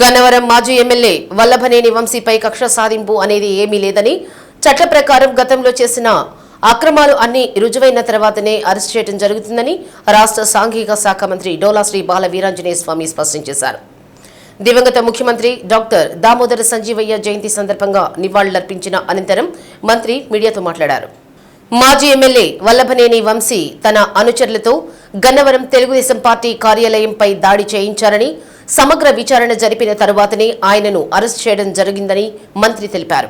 గన్నవరం మాజీ ఎమ్మెల్యే వల్లభనేని వంశీపై కక్ష సాధింపు అనేది ఏమీ లేదని చట్ల ప్రకారం గతంలో చేసిన అక్రమాలు అన్ని రుజువైన తర్వాతనే అరెస్ట్ చేయడం జరుగుతుందని రాష్ట్ర సాంఘిక శాఖ మంత్రి డోలా శ్రీ బాల వీరాంజనేయ స్వామి స్పష్టం చేశారు. దివంగత ముఖ్యమంత్రి డాక్టర్ దామోదర సంజీవయ్య జయంతి సందర్భంగా నివాళులర్పించిన అనంతరం మంత్రి మీడియాతో మాట్లాడారు. మాజీ ఎమ్మెల్యే వల్లభనేని వంశీ తన అనుచరులతో గన్నవరం తెలుగుదేశం పార్టీ కార్యాలయంపై దాడి చేయించారని సమగ్ర విచారణ జరిపిన తరువాతనే ఆయనను అరెస్ట్ చేయడం జరిగిందని మంత్రి తెలిపారు.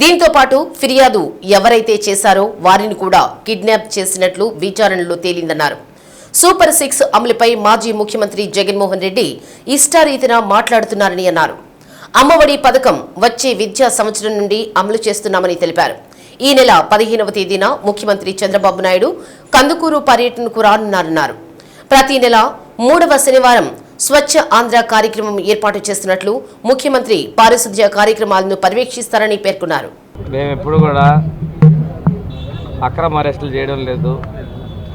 దీంతో పాటు ఫిర్యాదు ఎవరైతే చేశారో వారిని కూడా కిడ్నాప్ చేసినట్లు విచారణలో తేలిందన్నారు. సూపర్ సిక్స్ అమలుపై మాజీ ముఖ్యమంత్రి జగన్మోహన్ రెడ్డి ఇష్టారీతిన మాట్లాడుతున్నారని అన్నారు. అమ్మఒడి పథకం వచ్చే విద్యా సంవత్సరం నుండి అమలు చేస్తున్నామని తెలిపారు. ఈ నెల పదిహేనవ తేదీన ముఖ్యమంత్రి చంద్రబాబు నాయుడు కందుకూరు పర్యటనకు రానున్నారన్నారు. ప్రతి నెల మూడవ శనివారం స్వచ్ఛ ఆంధ్ర కార్యక్రమం ఏర్పాటు చేస్తున్నట్లు ముఖ్యమంత్రి పారిశుద్ధ్య కార్యక్రమాలను పర్యవేక్షిస్తారని పేర్కొన్నారు. మేము ఎప్పుడు కూడా అక్రమ అరెస్టులు చేయడం లేదు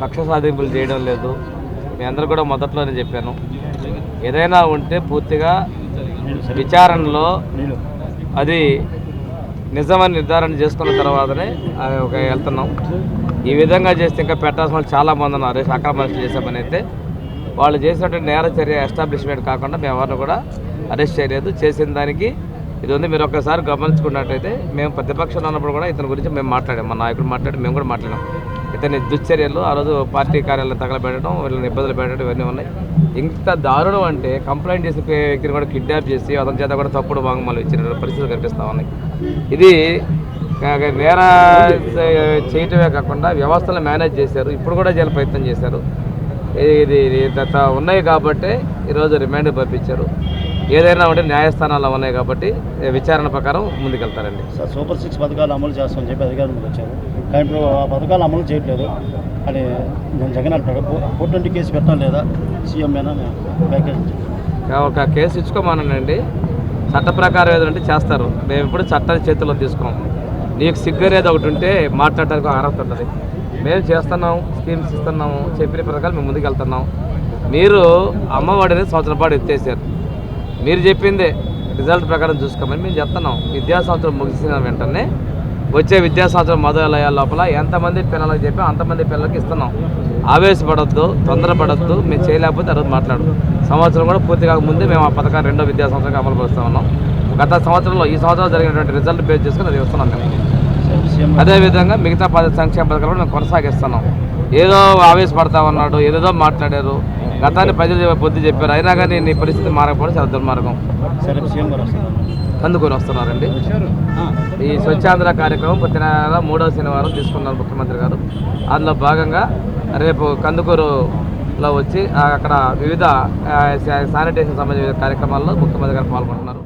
కక్ష సాధింపులు చేయడం లేదు. మీ అందరూ కూడా మొదట్లోనే చెప్పాను. ఏదైనా ఉంటే పూర్తిగా విచారణలో అది నిజమని నిర్ధారణ చేసుకున్న తర్వాతనే అది ఒక వెళ్తున్నాం. ఈ విధంగా చేస్తే ఇంకా పెట్టాల్సిన వాళ్ళు చాలామంది ఉన్నారు. అక్రమ అరెస్టులు చేసే పని అయితే వాళ్ళు చేసినటువంటి నేర చర్య ఎస్టాబ్లిష్మెంట్ కాకుండా మేము ఎవరిని కూడా అరెస్ట్ చేయలేదు. చేసిన దానికి ఇది ఉంది. మీరు ఒక్కసారి గమనించుకున్నట్టయితే మేము ప్రతిపక్షంలో ఉన్నప్పుడు కూడా ఇతని గురించి మేము మాట్లాడాము మా నాయకుడు మాట్లాడి మేము కూడా మాట్లాడాం. ఇతని దుశ్చర్యలు ఆ రోజు పార్టీ కార్యాలయం తగలబెట్టడం వీళ్ళని ఇబ్బందులు పెట్టడం ఇవన్నీ ఉన్నాయి. ఇంత దారుణం అంటే కంప్లైంట్ చేసిన వ్యక్తిని కూడా కిడ్నాప్ చేసి అతని చేత కూడా తప్పుడు వాంగ్మూలం ఇచ్చిన పరిస్థితులు కనిపిస్తూ ఉన్నాయి. ఇది నేర చేయటమే కాకుండా వ్యవస్థలు మేనేజ్ చేశారు. ఇప్పుడు కూడా చేయాలి ప్రయత్నం చేశారు. ఇది ఉన్నాయి కాబట్టి ఈరోజు రిమాండ్ పంపించారు. ఏదైనా ఉంటే న్యాయస్థానాల్లో ఉన్నాయి కాబట్టి విచారణ ప్రకారం ముందుకెళ్తారండి. సార్ సూపర్ సిక్స్ పథకాలు అమలు చేస్తామని చెప్పి అధికారులకు వచ్చారు కానీ ఇప్పుడు ఆ పథకాలు అమలు చేయట్లేదు. అని నేను జగన్ అంటాడు ఫోర్ ట్వంటీ కేసు పెట్టడం లేదా? సీఎం మీద ప్యాకేజ్ ఒక కేసు ఇచ్చుకోమనండి. చట్ట ప్రకారం ఏదంటే చేస్తారు. మేము ఇప్పుడు చట్టాన్ని చేతిలో తీసుకోం నీకు సిగ్గు అనేది ఒకటి ఉంటే మాట్లాడటానికి అర్హత ఉంటుంది. మేము చేస్తున్నాం స్కీమ్స్ ఇస్తున్నాము చెప్పిన ప్రకారం మేము ముందుకు వెళ్తున్నాం. మీరు అమ్మఒడిని సంవత్సరం పాటు ఎత్తేసారు. మీరు చెప్పిందే రిజల్ట్ ప్రకారం చూసుకోమని మేము చెప్తున్నాం. విద్యా సంవత్సరం ముగిసిన వెంటనే వచ్చే విద్యా సంవత్సరం మొదలయ్యే లోపల ఎంతమంది పిల్లలకు చెప్పి అంతమంది పిల్లలకి ఇస్తున్నాం. ఆవేశపడద్దు తొందరపడద్దు మేము చేయలేకపోతే ఆ రోజు మాట్లాడు. సంవత్సరం కూడా పూర్తి కాకముందే మేము ఆ పథకాన్ని రెండో విద్యా సంవత్సరం అమలు పరుస్తూ ఉన్నాం. గత సంవత్సరంలో ఈ సంవత్సరం జరిగినటువంటి రిజల్ట్ బేస్ చేసుకుని అది ఇస్తున్నాం మేము. అదేవిధంగా మిగతా పద సంక్షేమ పథకాలు మేము కొనసాగిస్తున్నాం. ఏదో ఆవేశపడతా ఉన్నాడు ఏదేదో మాట్లాడారు. గతాన్ని ప్రజలు బుద్ధి చెప్పారు. అయినా కానీ నీ పరిస్థితి మారకపోవడం చాలా దుర్మార్గం. కందుకొని వస్తున్నారండి. ఈ స్వచ్ఛాంధ్ర కార్యక్రమం ప్రతి నెల మూడవ శనివారం తీసుకున్నారు ముఖ్యమంత్రి గారు. అందులో భాగంగా రేపు కందుకూరులో వచ్చి అక్కడ వివిధ శానిటేషన్ సంబంధించిన కార్యక్రమాల్లో ముఖ్యమంత్రి గారు పాల్గొంటున్నారు.